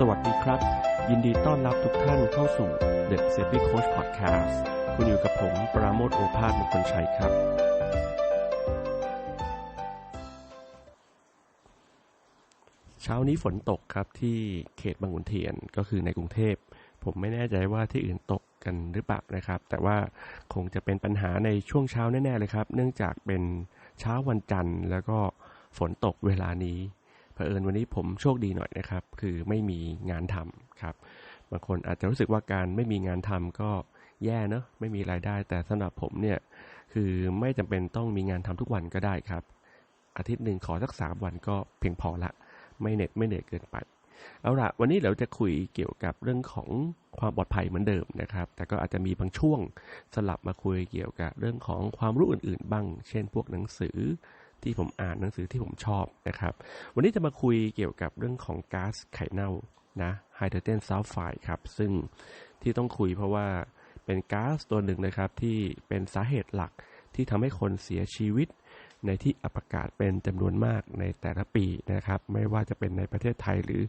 สวัสดีครับ ยินดีต้อนรับทุกท่านเข้าสู่ The Safety Coach Podcast คุณอยู่กับผม ปราโมทโอภาสมงคลชัยครับ เช้านี้ฝนตกครับที่เขตบางขุนเทียนก็คือในกรุงเทพ ผมไม่แน่ใจว่าที่อื่นตกกันหรือเปล่านะครับ แต่ว่าคงจะเป็นปัญหาในช่วงเช้าแน่ ๆ เลยครับ เนื่องจากเป็นเช้าวันจันทร์แล้วก็ฝนตกเวลานี้ เผอิญวันนี้ผมโชคดีหน่อยนะครับ คือไม่มีงานทำครับ บางคนอาจจะรู้สึกว่าการไม่มีงานทำก็แย่เนอะไม่มีรายได้ แต่สำหรับผมเนี่ยคือไม่จำเป็นต้องมีงานทำทุกวันก็ได้ครับ อาทิตย์หนึ่งขอสักสามวันก็เพียงพอละ ไม่เหน็ดไม่เหนื่อยเกินไป เอาละวันนี้เราจะคุยเกี่ยวกับเรื่องของความปลอดภัยเหมือนเดิมนะครับ แต่ก็อาจจะมีบางช่วงสลับมาคุยเกี่ยวกับเรื่องของความรู้อื่น ๆ บ้าง เช่น พวกหนังสือ ที่ผมอ่านหนังสือที่ผมชอบนะครับ วันนี้จะมาคุยเกี่ยวกับเรื่องของก๊าซไข่เน่านะไฮโดรเจนซัลไฟด์ครับ ซึ่งที่ต้องคุยเพราะว่าเป็นก๊าซตัวหนึ่งนะครับที่เป็นสาเหตุหลักที่ทำให้คนเสียชีวิตในที่อับอากาศเป็นจำนวนมากในแต่ละปีนะครับ ไม่ว่าจะเป็นในประเทศไทยหรือ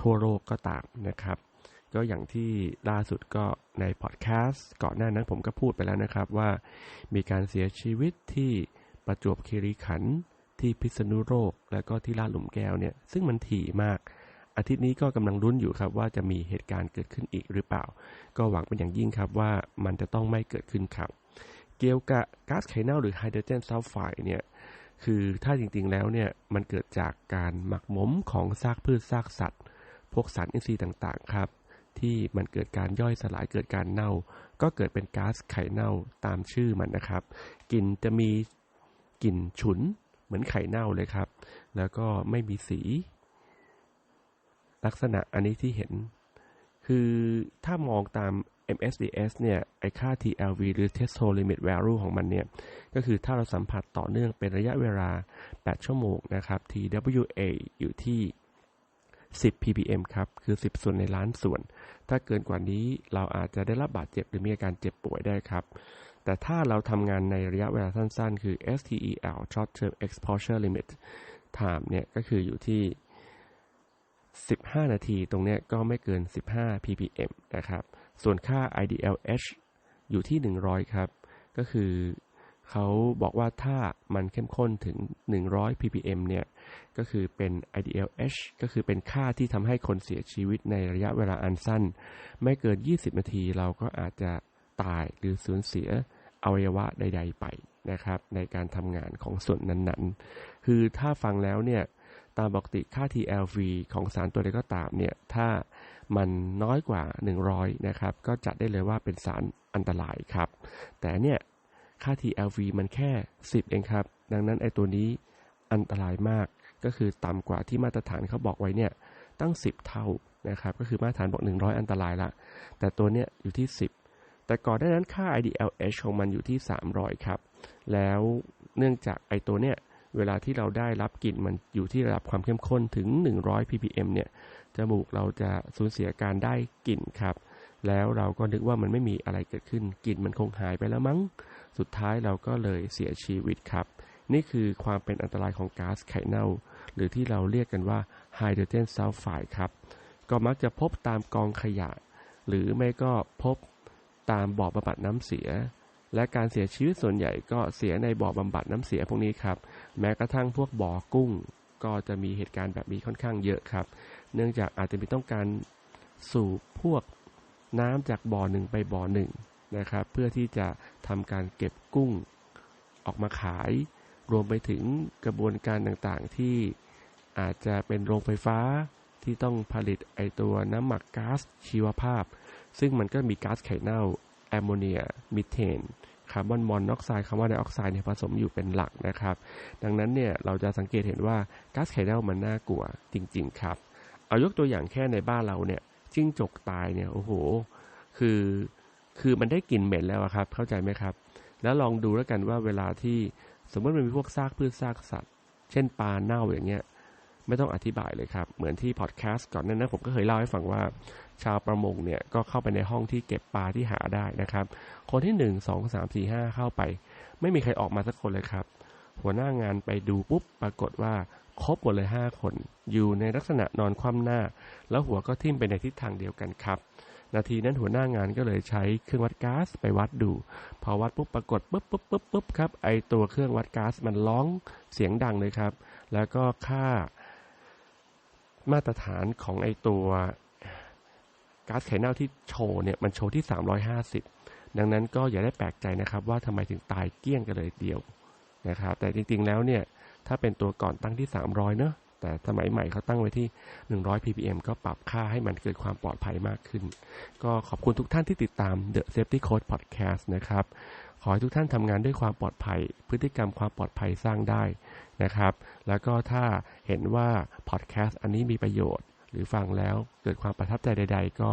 ทั่วโลกก็ตามนะครับ ก็อย่างที่ล่าสุดก็ในพอดแคสต์ก่อนหน้านั้นผมก็พูดไปแล้วนะครับว่ามีการเสียชีวิตที่ ประจวบคีรีขันธ์ที่พิษณุโลกและก็ที่ลาดหลุมแก้วเนี่ยซึ่งมันถี่มาก อาทิตย์นี้ก็กำลังรุ้นอยู่ครับว่าจะมีเหตุการณ์เกิดขึ้นอีกหรือเปล่า ก็หวังเป็นอย่างยิ่งครับว่ามันจะต้องไม่เกิดขึ้นครับ เกี่ยวกับก๊าซไข่เน่าหรือไฮโดรเจนซัลไฟด์เนี่ยคือถ้าจริงๆแล้วเนี่ยมันเกิดจากการหมักหมมของซากพืชซากสัตว์ พวกสารอินทรีย์ต่างๆครับ ที่มันเกิดการย่อยสลายเกิดการเน่า ก็เกิดเป็นก๊าซไข่เน่าตามชื่อมันนะครับกลิ่นจะมี กลิ่นฉุนเหมือนไข่เน่าเลยครับ แล้วก็ไม่มีสี ลักษณะอันนี้ที่เห็น คือถ้ามองตาม MSDS เนี่ย ไอค่า TLV หรือ Threshold Limit Value ของมันเนี่ย ก็คือถ้าเราสัมผัสต่อเนื่องเป็นระยะเวลา 8 ชั่วโมงนะครับ TWA อยู่ที่ 10 ppm ครับ คือ 10 ส่วนในล้านส่วน ถ้าเกินกว่านี้เราอาจจะได้รับบาดเจ็บหรือมีอาการเจ็บป่วยได้ครับ แต่ถ้าเราทำงานในระยะเวลาสั้นๆ คือ STEL Short Term Exposure Limit Time เนี่ยก็คืออยู่ที่ 15 นาทีตรงเนี้ยก็ไม่เกิน 15 ppm นะครับ ส่วนค่า IDLH อยู่ที่ 100 ครับ ก็คือเขาบอกว่าถ้ามันเข้มข้นถึง 100 ppm เนี่ยก็คือเป็น IDLH ก็คือเป็นค่าที่ทำให้คนเสียชีวิตในระยะเวลาอันสั้น ไม่เกิน 20 นาทีเราก็อาจจะ ตายหรือสูญเสียอวัยวะใด ๆ ไปนะครับ ในการทำงานของส่วนนั้นๆ คือถ้าฟังแล้วเนี่ยตามปกติค่า TLV ของสารตัวใดก็ตามเนี่ยถ้ามันน้อยกว่า 100 นะครับ ก็จัดได้เลยว่าเป็นสารอันตรายครับ แต่เนี่ยค่า TLV มันแค่ 10 เองครับ ดังนั้นไอ้ตัวนี้อันตรายมากก็คือต่ำกว่าที่มาตรฐานเขาบอกไว้เนี่ยตั้ง 10 เท่านะครับ ก็คือมาตรฐานบอก 100 อันตรายละแต่ตัวเนี้ยอยู่ที่ 10 แต่ก่อนหน้านั้นค่า IDLH ของมันอยู่ที่ 300 ครับ แล้วเนื่องจากไอตัวเนี้ยเวลาที่เราได้รับกลิ่นมันอยู่ที่ระดับความเข้มข้นถึง 100 ppm เนี่ย จมูกเราจะสูญเสียการได้กลิ่นครับ แล้วเราก็นึกว่ามันไม่มีอะไรเกิดขึ้น กลิ่นมันคงหายไปแล้วมั้ง สุดท้ายเราก็เลยเสียชีวิตครับ นี่คือความเป็นอันตรายของก๊าซไข่เน่า หรือที่เราเรียกกันว่าไฮโดรเจนซัลไฟด์ครับ ก็มักจะพบตามกองขยะ หรือไม่ก็พบ ตามบ่อบำบัดน้ำเสีย และการเสียชีวิตส่วนใหญ่ก็เสียในบ่อบำบัดน้ำเสียพวกนี้ครับ แม้กระทั่งพวกบ่อกุ้ง ก็จะมีเหตุการณ์แบบนี้ค่อนข้างเยอะครับ เนื่องจากอาจจะมีต้องการสูบพวกน้ำจากบ่อหนึ่งไปบ่อหนึ่งนะครับ เพื่อที่จะทำการเก็บกุ้งออกมาขาย รวมไปถึงกระบวนการต่างๆที่อาจจะเป็นโรงไฟฟ้าที่ต้องผลิตไอตัวน้ำหมักก๊าซชีวภาพ ซึ่งมันก็มีก๊าซไข่เน่าแอมโมเนียมิเทนคาร์บอนมอนอกไซด์คาร์บอนไดออกไซด์เนี่ยผสมอยู่เป็นหลักนะครับ ดังนั้นเนี่ยเราจะสังเกตเห็นว่าก๊าซไข่เน่ามันน่ากลัวจริง ๆ ครับ เอายกตัวอย่างแค่ในบ้านเราเนี่ยจิ้งจกตายเนี่ยโอ้โห คือคือมันได้กลิ่นเหม็นแล้วครับ เข้าใจไหมครับ แล้วลองดูแล้วกันว่าเวลาที่สมมติมันมีพวกซากพืชซากสัตว์ เช่นปลาเน่าอย่างเงี้ย ไม่ต้องอธิบายเลยครับ เหมือนที่พอดแคสต์ก่อนนั้นนะผมก็เคยเล่าให้ฟังว่า ชาวประมงเนี่ยก็เข้าไปในห้องที่เก็บปลาที่หาได้นะครับ คนที่หนึ่งสองสามสี่ห้าเข้าไป ไม่มีใครออกมาสักคนเลยครับ หัวหน้างานไปดูปุ๊บปรากฏว่าครบหมดเลย5คน อยู่ในลักษณะนอนคว่ำหน้า แล้วหัวก็ทิ่มไปในทิศทางเดียวกันครับนาทีนั้นหัวหน้างานก็เลยใช้เครื่องวัดก๊าซไปวัดดู พอวัดปุ๊บปรากฏปุ๊บปุ๊บปุ๊บปุ๊บครับไอตัวเครื่องวัดก๊าซมันร้องเสียงดังเลยครับ แล้วก็ค่า มาตรฐานของไอตัวก๊าซไข่เน่าที่โชว์เนี่ยมันโชว์ที่ 350 ดังนั้นก็อย่าได้แปลกใจนะครับว่าทำไมถึงตายเกลี้ยงกันเลยเดียวนะครับแต่จริงๆแล้วเนี่ยถ้าเป็นตัวก่อนตั้งที่ 300 เนอะแต่สมัยใหม่เขาตั้งไว้ที่ 100 ppm ก็ปรับค่าให้มันเกิดความปลอดภัยมากขึ้น ก็ขอบคุณทุกท่านที่ติดตาม The Safety Code Podcast นะครับ ขอให้ทุกท่านทำงานด้วยความปลอดภัย พฤติกรรมความปลอดภัยสร้างได้นะครับ แล้วก็ถ้าเห็นว่า podcast อันนี้มีประโยชน์ หรือฟังแล้วเกิดความประทับใจใด ๆ ก็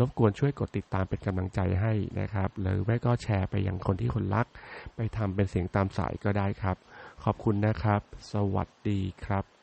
รบกวนช่วยกดติดตามเป็นกำลังใจให้นะครับ หรือไม่ก็แชร์ไปยังคนที่คนรัก ไปทำเป็นเสียงตามสายก็ได้ครับ ขอบคุณนะครับ สวัสดีครับ